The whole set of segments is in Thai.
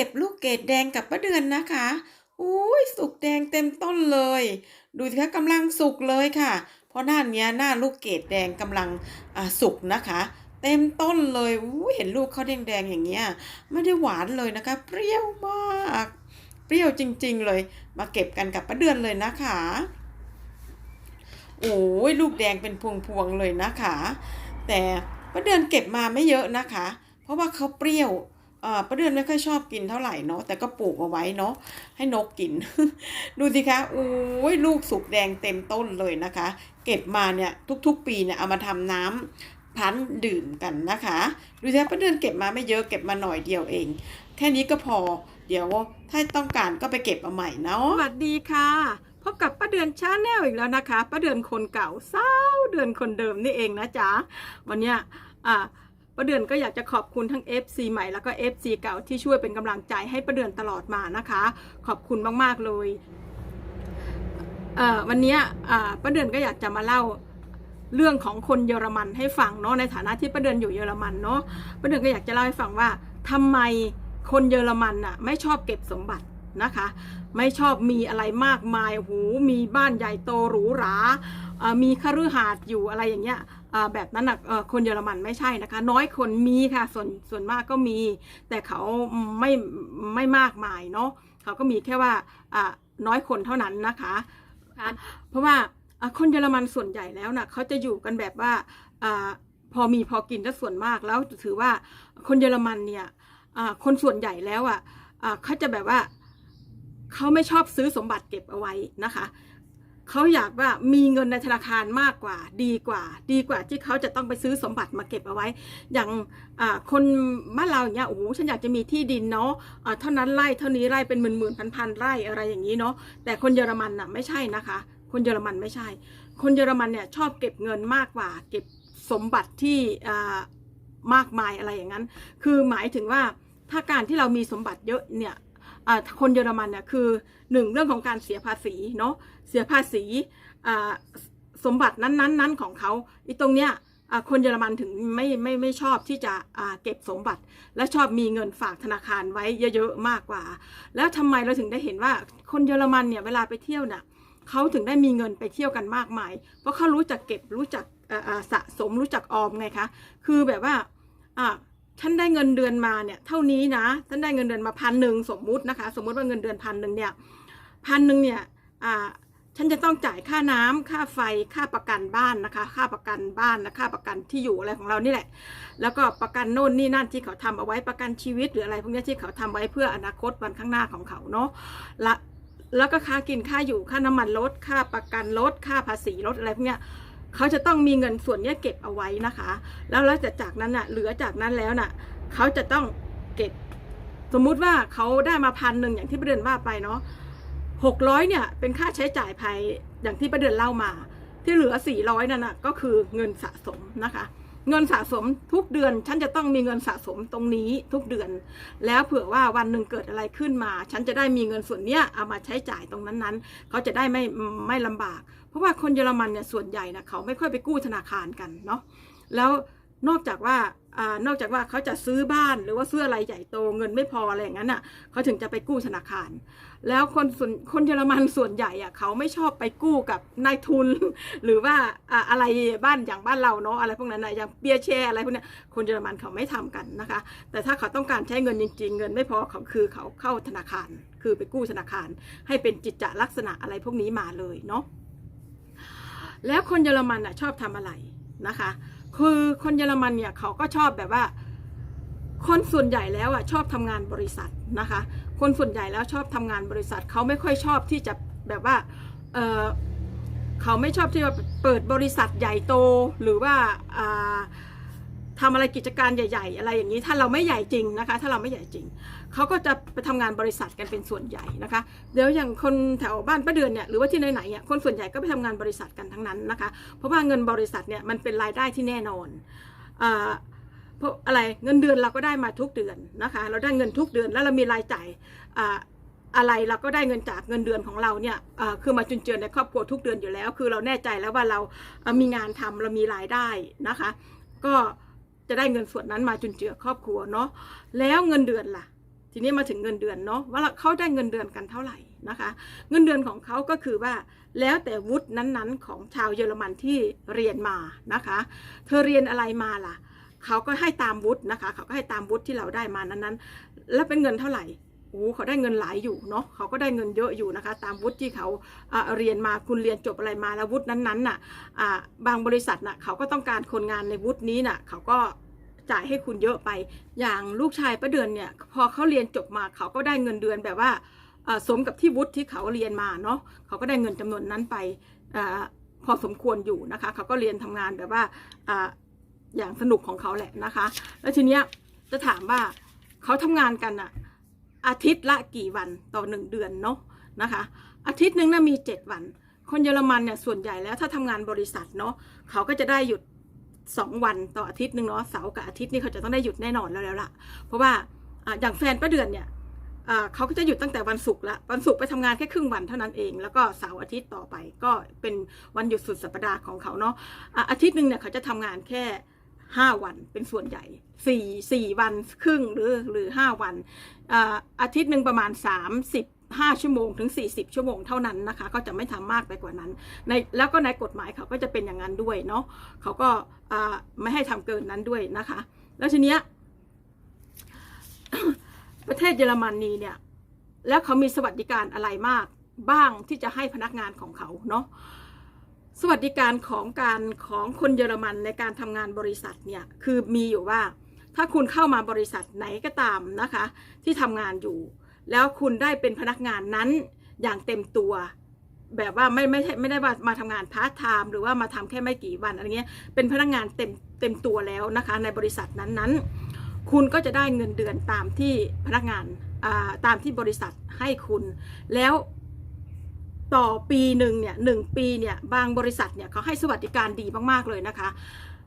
ก็บลูกเกดแดงกับป้าเดือนนะคะอุ้ยสุกแดงเต็มต้นเลย ดูสิคะกำลังสุกเลยค่ะ เพราะหน้าเนี้ยหน้าลูกเกดแดงกำลังสุกนะคะ เต็มต้นเลยอุ้ยเห็นลูกเขาแดงๆอย่างเงี้ยไม่ได้หวานเลยนะคะ เปรี้ยวมาก เปรี้ยวจริง ๆ เลย มาเก็บกันกับป้าเดือนเลยนะคะโอ้ยลูกแดงเป็นพวงๆเลยนะคะ แต่ป้าเดือนเก็บมาไม่เยอะนะคะ เพราะว่าเขาเปรี้ยว ป้าเดือนไม่ค่อยชอบกินเท่าไหร่เนาะแต่ก็ปลูกเอาไว้เนาะให้นกกิน ดูสิคะโอ้ยลูกสุกแดงเต็มต้นเลยนะคะ เก็บมาเนี่ยทุกๆ ปีเนี่ยเอามาทำน้ำพันดื่มกันนะคะ ดูสิคะป้าเดือนเก็บมาไม่เยอะเก็บมาหน่อยเดียวเอง แค่นี้ก็พอเดี๋ยวถ้าต้องการก็ไปเก็บเอาใหม่เนาะสวัสดีค่ะพบกับป้าเดือนชาแนลอีกแล้วนะคะป้าเดือนคนเก่าเศร้าเดือนคนเดิมนี่เองนะจ๊ะวันเนี้ยอ่า ป้าเดือนก็อยากจะขอบคุณทั้ง FC ใหม่แล้วก็ FC เก่าที่ช่วยเป็นกำลังใจให้ป้าเดือนตลอดมานะคะ ขอบคุณมากๆเลยเอ่อวันนี้อ่าป้าเดือนก็อยากจะมาเล่าเรื่องของคนเยอรมันให้ฟังเนาะในฐานะที่ป้าเดือนอยู่เยอรมันเนาะป้าเดือนก็อยากจะเล่าให้ฟังว่าทำไมคนเยอรมันน่ะไม่ชอบเก็บสมบัตินะคะ ไม่ชอบมีอะไรมากมายหูมีบ้านใหญ่โตหรูหรา มีคฤหาสน์อยู่อะไรอย่างเงี้ย แบบนั้นนะเอ่อคนเยอรมันไม่ใช่นะคะ น้อยคนมีค่ะส่วนส่วนมากก็มี แต่เขาไม่ไม่มากมายเนาะเขาก็มีแค่ว่าอ่าน้อยคนเท่านั้นนะคะอะเพราะว่าอะคนเยอรมันส่วนใหญ่แล้วนะเขาจะอยู่กันแบบว่าอ่าพอมีพอกินถ้าส่วนมากแล้วถือว่าคนเยอรมันเนี่ยอ่าคนส่วนใหญ่แล้วอะอ่าเขาจะแบบว่าเขาไม่ชอบซื้อสมบัติเก็บเอาไว้นะคะ เขาอยากว่ามีเงินในธนาคารมากกว่า ดีกว่า ดีกว่าที่เขาจะต้องไปซื้อสมบัติมาเก็บเอาไว้ อย่างคนบ้านเราอย่างเงี้ยโอ้โหฉันอยากจะมีที่ดินเนาะเท่านั้นไร่เท่านี้ไร่เป็นหมื่นหมื่นพันพันไร่อะไรอย่างนี้เนาะแต่คนเยอรมันน่ะไม่ใช่นะคะ คนเยอรมันไม่ใช่ คนเยอรมันเนี่ยชอบเก็บเงินมากกว่า เก็บสมบัติที่มากมายอะไรอย่างนั้น คือหมายถึงว่าถ้าการที่เรามีสมบัติเยอะเนี่ย คนเยอรมันเนี่ยคือหนึ่งเรื่องของการเสียภาษีเนาะเสียภาษีสมบัตินั้นๆของเขาอีตรงเนี้ยคนเยอรมันถึงไม่ไม่ไม่ชอบที่จะเก็บสมบัติ และชอบมีเงินฝากธนาคารไว้เยอะๆมากกว่า แล้วทำไมเราถึงได้เห็นว่าคนเยอรมันเนี่ยเวลาไปเที่ยวน่ะเขาถึงได้มีเงินไปเที่ยวกันมากมาย เพราะเขารู้จักเก็บรู้จักสะสมรู้จักออมไงคะ คือแบบว่า ฉันได้เงินเดือนมาเนี่ยเท่านี้นะฉันได้เงินเดือนมาพันหนึ่งสมมุตินะคะ สมมุติว่าเงินเดือนพันหนึ่งเนี่ยพันหนึ่งเนี่ยอ่าฉันจะต้องจ่ายค่าน้ำค่าไฟค่าประกันบ้านนะคะ ค่าประกันบ้านนะค่าประกันที่อยู่อะไรของเรานี่แหละ แล้วก็ประกันโน่นนี่นั่นที่เขาทำเอาไว้ประกันชีวิตหรืออะไรพวกนี้ที่เขาทำไว้เพื่ออนาคตวันข้างหน้าของเขาเนาะละแล้วก็ค่ากินค่าอยู่ค่าน้ำมันลดค่าประกันลดค่าภาษีลดอะไรพวกเนี้ย เขาจะต้องมีเงินส่วนนี้เก็บเอาไว้นะคะ แล้วแล้วจากจากนั้นน่ะ เหลือจากนั้นแล้วน่ะ เขาจะต้องเก็บ สมมุติว่าเขาได้มาพันหนึ่งอย่างที่ประเดือนว่าไปเนาะหกร้อยเนี่ย เป็นค่าใช้จ่ายภายอย่างที่ประเดือนเล่ามา ที่เหลือสี่ร้อยนั่นน่ะก็คือเงินสะสมนะคะ เงินสะสมทุกเดือน ฉันจะต้องมีเงินสะสมตรงนี้ทุกเดือน แล้วเผื่อว่าวันหนึ่งเกิดอะไรขึ้นมา ฉันจะได้มีเงินส่วนเนี้ยเอามาใช้จ่ายตรงนั้นๆเขาจะได้ไม่ไม่ลำบาก เพราะว่าคนเยอรมันเนี่ยส่วนใหญ่นะเขาไม่ค่อยไปกู้ธนาคารกันเนาะแล้วนอกจากว่าอนอกจากว่าเขาจะซื้อบ้านหรือว่าซื้ออะไรใหญ่โตเงินไม่พออะไรอย่างนั้นอะเขาถึงจะไปกู้ธนาคาร แล้วคนส่วนคนเยอรมันส่วนใหญ่อะเขาไม่ชอบไปกู้กับนายทุน หรือว่าอะไรบ้านอย่างบ้านเราเนาะอะไรพวกนั้นนะอย่างเปียแชร์อะไรพวกนี้คนเยอรมันเขาไม่ทำกันนะคะ แต่ถ้าเขาต้องการใช้เงินจริง ๆ เงินไม่พอเขาคือเขาเข้าธนาคาร คือไปกู้ธนาคาร ให้เป็นจิตจลักษณะอะไรพวกนี้มาเลยเนาะ แล้วคนเยอรมันอะชอบทำอะไรนะคะ คือคนเยอรมันเนี่ยเขาก็ชอบแบบว่า คนส่วนใหญ่แล้วอะชอบทำงานบริษัทนะคะ คนส่วนใหญ่แล้วชอบทำงานบริษัทเขาไม่ค่อยชอบที่จะแบบว่าเออเขาไม่ชอบที่จะเปิดบริษัทใหญ่โตหรือว่าอ่า ทำอะไรกิจการใหญ่ ๆ อะไรอย่างนี้ถ้าเราไม่ใหญ่จริงนะคะ ถ้าเราไม่ใหญ่จริงเขาก็จะไปทำงานบริษัทกันเป็นส่วนใหญ่นะคะ เดี๋ยวอย่างคนแถวบ้านป้าเดือนเนี่ยหรือว่าที่ไหนๆเนี่ยคนส่วนใหญ่ก็ไปทำงานบริษัทกันทั้งนั้นนะคะ เพราะว่าเงินบริษัทเนี่ยมันเป็นรายได้ที่แน่นอนอ่าเพราะอะไรเงินเดือนเราก็ได้มาทุกเดือนนะคะ เราได้เงินทุกเดือนแล้วเรามีรายจ่ายอะไรเราก็ได้เงินจากเงินเดือนของเราเนี่ยคือมาจุนเจือในครอบครัวทุกเดือนอยู่แล้ว คือเราแน่ใจแล้วว่าเราอ่ามีงานทำเรามีรายได้นะคะ ก็ จะได้เงินส่วนนั้นมาจุนเจือครอบครัวเนาะแล้วเงินเดือนล่ะ ทีนี้มาถึงเงินเดือนเนาะว่าเขาได้เงินเดือนกันเท่าไหร่นะคะ เงินเดือนของเขาก็คือว่า แล้วแต่วุฒินั้นๆ ของชาวเยอรมันที่เรียนมานะคะ เธอเรียนอะไรมาล่ะเขาก็ให้ตามวุฒินะคะ เขาก็ให้ตามวุฒิที่เราได้มานั้นๆ แล้วเป็นเงินเท่าไหร่ โอ้เขาได้เงินหลายอยู่เนาะเขาก็ได้เงินเยอะอยู่นะคะ ตามวุฒิที่เขาเรียนมาคุณเรียนจบอะไรมาแล้ววุฒินั้นๆน่ะบางบริษัทน่ะเขาก็ต้องการคนงานในวุฒินี้น่ะเขาก็จ่ายให้คุณเยอะไป อย่างลูกชายประเดือนเนี่ยพอเขาเรียนจบมาเขาก็ได้เงินเดือนแบบว่าสมกับที่วุฒิที่เขาเรียนมาเนาะเขาก็ได้เงินจำนวนนั้นไปอพอสมควรอยู่นะคะ เขาก็เรียนทำงานแบบว่าอ่าอย่างสนุกของเขาแหละนะคะ แล้วทีเนี้ยจะถามว่าเขาทำงานกันอะ อาทิตย์ละกี่วันต่อหนึ่งเดือนเนาะนะคะ อาทิตย์หนึ่งน่ะมีเจ็ดวัน คนเยอรมันเนี่ยส่วนใหญ่แล้วถ้าทำงานบริษัทเนาะเขาก็จะได้หยุดสองวันต่ออาทิตย์หนึ่งเนาะเสาร์กับอาทิตย์นี่เขาจะต้องได้หยุดแน่นอนแล้วแล้วล่ะ เพราะว่าอย่างแฟนป้าเดือนเนี่ยเขาก็จะหยุดตั้งแต่วันศุกร์ละวันศุกร์ไปทำงานแค่ครึ่งวันเท่านั้นเอง แล้วก็เสาร์อาทิตย์ต่อไปก็เป็นวันหยุดสุดสัปดาห์ของเขาเนาะอาอาทิตย์หนึ่งเนี่ยเขาจะทำงานแค่ ห้าวันเป็นส่วนใหญ่สี่สี่วันครึ่งหรือหรือห้าวันอาทิตย์หนึ่งประมาณสามสิบห้าชั่วโมงถึง 40 ชั่วโมงเท่านั้นนะคะ ก็จะไม่ทำมากไปกว่านั้นในแล้วก็ในกฎหมายเขาก็จะเป็นอย่างนั้นด้วยเนาะเขาก็ไม่ให้ทำเกินนั้นด้วยนะคะ แล้วทีเนี้ยประเทศเยอรมนีเนี่ย แล้วเขามีสวัสดิการอะไรมากบ้างที่จะให้พนักงานของเขาเนาะ สวัสดิการของการของคนเยอรมันในการทำงานบริษัทเนี่ยคือมีอยู่ว่า ถ้าคุณเข้ามาบริษัทไหนก็ตามนะคะ ที่ทำงานอยู่ แล้วคุณได้เป็นพนักงานนั้นอย่างเต็มตัว แบบว่าไม่ไม่ใช่ไม่ได้ว่ามาทำงานพาร์ทไทม์หรือว่ามาทำแค่ไม่กี่วันอะไรเงี้ยเป็นพนักงานเต็มเต็มตัวแล้วนะคะ ในบริษัทนั้นๆ คุณก็จะได้เงินเดือนตามที่พนักงานอ่าตามที่บริษัทให้คุณ แล้ว ต่อปีหนึ่งเนี่ยหนึ่งปีเนี่ยบางบริษัทเนี่ยเขาให้สวัสดิการดีมากๆเลยนะคะ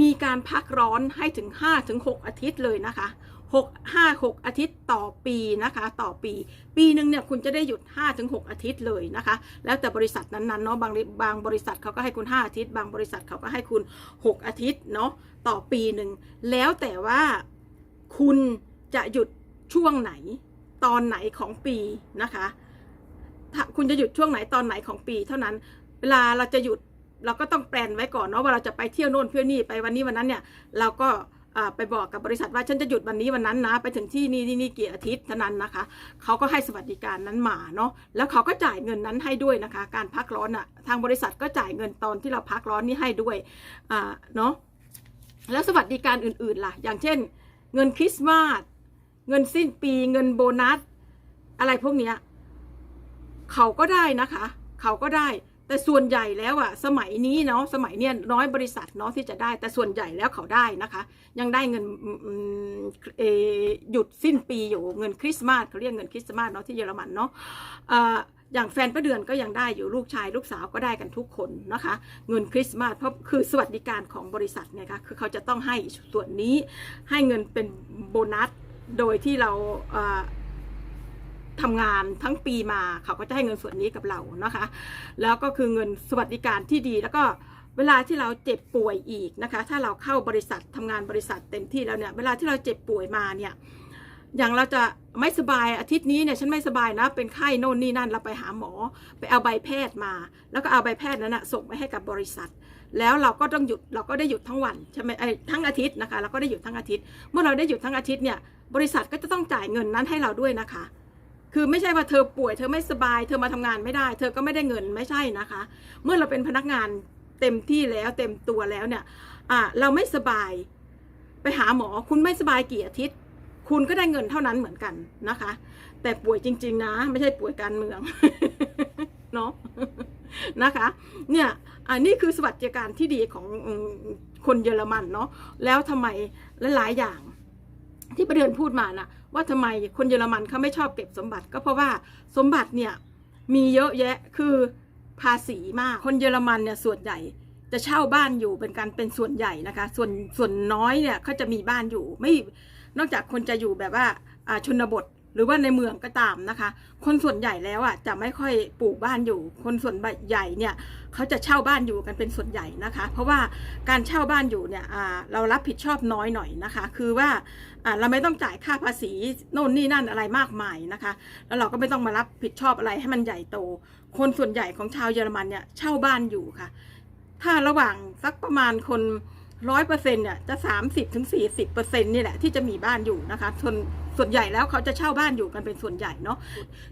มีการพักร้อนให้ถึง5ถึง6อาทิตย์เลยนะคะ6 5 6 อาทิตย์ต่อปีนะคะ ต่อปี ปีหนึ่งเนี่ยคุณจะได้หยุด5ถึง6อาทิตย์เลยนะคะ แล้วแต่บริษัทนั้นๆเนาะบางบางบริษัทเขาก็ให้คุณ 5 อาทิตย์ บางบริษัทเขาก็ให้คุณ 6 อาทิตย์เนาะต่อปีหนึ่งแล้วแต่ว่าคุณจะหยุดช่วงไหนตอนไหนของปีนะคะ คุณจะหยุดช่วงไหนตอนไหนของปีเท่านั้น เวลาเราจะหยุดเราก็ต้องแปลนไว้ก่อนเนาะว่าเราจะไปเที่ยวโน่นเที่ยวนี่ไปวันนี้วันนั้นเนี่ยเราก็ไปบอกกับบริษัทว่าฉันจะหยุดวันนี้วันนั้นนะ ไปถึงที่นี่นี่นี่กี่อาทิตย์เท่านั้นนะคะเขาก็ให้สวัสดิการนั้นมาเนาะแล้วเขาก็จ่ายเงินนั้นให้ด้วยนะคะ การพักร้อนอะ่ะทางบริษัทก็จ่ายเงินตอนที่เราพักร้อนนี่ให้ด้วยอ่าเนาะแล้วสวัสดิการอื่นๆล่ะ อย่างเช่น เงินคริสต์มาสเงินสิ้นปีเงินโบนัส อะไรพวกเนี้ย เขาก็ได้นะคะ เขาก็ได้ แต่ส่วนใหญ่แล้วอะสมัยนี้เนาะสมัยเนี้ยน้อยบริษัทเนาะที่จะได้ แต่ส่วนใหญ่แล้วเขาได้นะคะ ยังได้เงินเอหยุดสิ้นปีอยู่เงินคริสต์มาสเขาเรียกเงินคริสต์มาสเนาะที่เยอรมันเนาะอย่างแฟนประเดือนก็ยังได้อยู่ลูกชายลูกสาวก็ได้กันทุกคนนะคะ เงินคริสต์มาสเพราะคือสวัสดิการของบริษัทเนี่ยค่ะคือเขาจะต้องให้ส่วนนี้ให้เงินเป็นโบนัสโดยที่เราเทำงานทั้งปีมาเขาก็จะให้เงินส่วนนี้กับเรานะคะ แล้วก็คือเงินสวัสดิการที่ดีแล้วก็เวลาที่เราเจ็บป่วยอีกนะคะ ถ้าเราเข้าบริษัททำงานบริษัทเต็มที่แล้วเนี่ย เวลาที่เราเจ็บป่วยมาเนี่ย อย่างเราจะไม่สบายอาทิตย์นี้เนี่ยฉันไม่สบายนะ เป็นไข้โน่นนี่นั่นเราไปหาหมอ ไปเอาใบแพทย์มา แล้วก็เอาใบแพทย์นั้นนะส่งไปให้กับบริษัท แล้วเราก็ต้องหยุดเราก็ได้หยุดทั้งวันใช่ไหมไอ้ทั้งอาทิตย์นะคะ เราก็ได้หยุดทั้งอาทิตย์ เมื่อเราได้หยุดทั้งอาทิตย์เนี่ย บริษัทก็จะต้องจ่ายเงินนั้นให้เราด้วยนะคะ คือไม่ใช่ว่าเธอป่วยเธอไม่สบาย เธอมาทำงานไม่ได้ เธอก็ไม่ได้เงินไม่ใช่นะคะ เมื่อเราเป็นพนักงานเต็มที่แล้วเต็มตัวแล้วเนี่ยอ่าเราไม่สบาย ไปหาหมอคุณไม่สบายกี่อาทิตย์ คุณก็ได้เงินเท่านั้นเหมือนกันนะคะ แต่ป่วยจริง ๆ นะ ไม่ใช่ป่วยการเมืองเนาะนะคะเนี่ยอันนี้คือสวัสดิการที่ดีของคนเยอรมันเนาะแล้วทำไมหลายๆอย่าง ที่ประเดือนพูดมานะว่าทำไมคนเยอรมันเขาไม่ชอบเก็บสมบัติ ก็เพราะว่าสมบัติเนี่ยมีเยอะแยะคือภาษีมาก คนเยอรมันเนี่ยส่วนใหญ่จะเช่าบ้านอยู่เป็นการเป็นส่วนใหญ่นะคะ ส่วนส่วนน้อยเนี่ยเขาจะมีบ้านอยู่ไม่นอกจากคนจะอยู่แบบว่าอ่าชนบท หรือว่าในเมืองก็ตามนะคะ คนส่วนใหญ่แล้วอะจะไม่ค่อยปลูกบ้านอยู่ คนส่วนใหญ่เนี่ยเขาจะเช่าบ้านอยู่กันเป็นส่วนใหญ่นะคะ เพราะว่าการเช่าบ้านอยู่เนี่ยเรารับผิดชอบน้อยหน่อยนะคะ คือว่าเราไม่ต้องจ่ายค่าภาษีโน่นนี่นั่นอะไรมากมายนะคะ แล้วเราก็ไม่ต้องมารับผิดชอบอะไรให้มันใหญ่โต คนส่วนใหญ่ของชาวเยอรมันเนี่ยเช่าบ้านอยู่ค่ะ ถ้าระหว่างสักประมาณคนร้อยเปอร์เซ็นต์เนี่ยจะสามสิบถึงสี่สิบเปอร์เซ็นต์นี่แหละที่จะมีบ้านอยู่นะคะส่วน ส่วนใหญ่แล้วเขาจะเช่าบ้านอยู่กันเป็นส่วนใหญ่เนาะ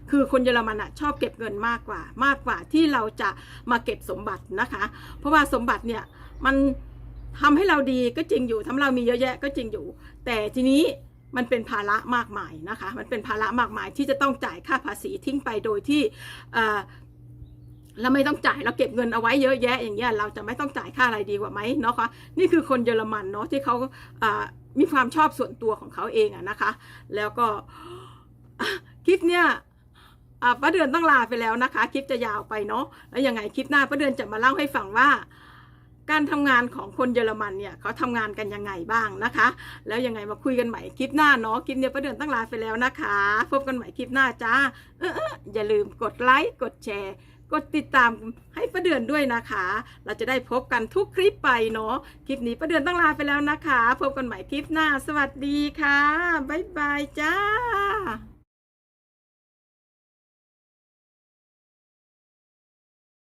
คือคนเยอรมันอะชอบเก็บเงินมากกว่า มากกว่าที่เราจะมาเก็บสมบัตินะคะ เพราะว่าสมบัติเนี่ยมันทำให้เราดีก็จริงอยู่ทำให้เรามีเยอะแยะก็จริงอยู่ แต่ทีนี้มันเป็นภาระมากมายนะคะ มันเป็นภาระมากมายที่จะต้องจ่ายค่าภาษีทิ้งไปโดยที่เราไม่ต้องจ่ายเราเก็บเงินเอาไว้เยอะแยะอย่างเงี้ยเราจะไม่ต้องจ่ายค่าอะไรดีกว่าไหมเนาะคะนี่คือคนเยอรมันเนาะที่เขา มีความชอบส่วนตัวของเขาเองอะนะคะ แล้วก็คลิปเนี้ยอ่าป้าเดือนต้องลาไปแล้วนะคะ คลิปจะยาวไปเนาะแล้วยังไงคลิปหน้าป้าเดือนจะมาเล่าให้ฟังว่า การทำงานของคนเยอรมันเนี่ยเขาทำงานกันยังไงบ้างนะคะ แล้วยังไงมาคุยกันใหม่คลิปหน้าเนาะคลิปเนี้ยป้าเดือนต้องลาไปแล้วนะคะ พบกันใหม่คลิปหน้าจ้าเออเอออย่าลืมกดไลค์กดแชร์ กดติดตามให้ประเดือนด้วยนะคะ เราจะได้พบกันทุกคลิปไปเนาะคลิปนี้ประเดือนต้องลาไปแล้วนะคะ พบกันใหม่คลิปหน้า สวัสดีค่ะบ๊ายบายจ้า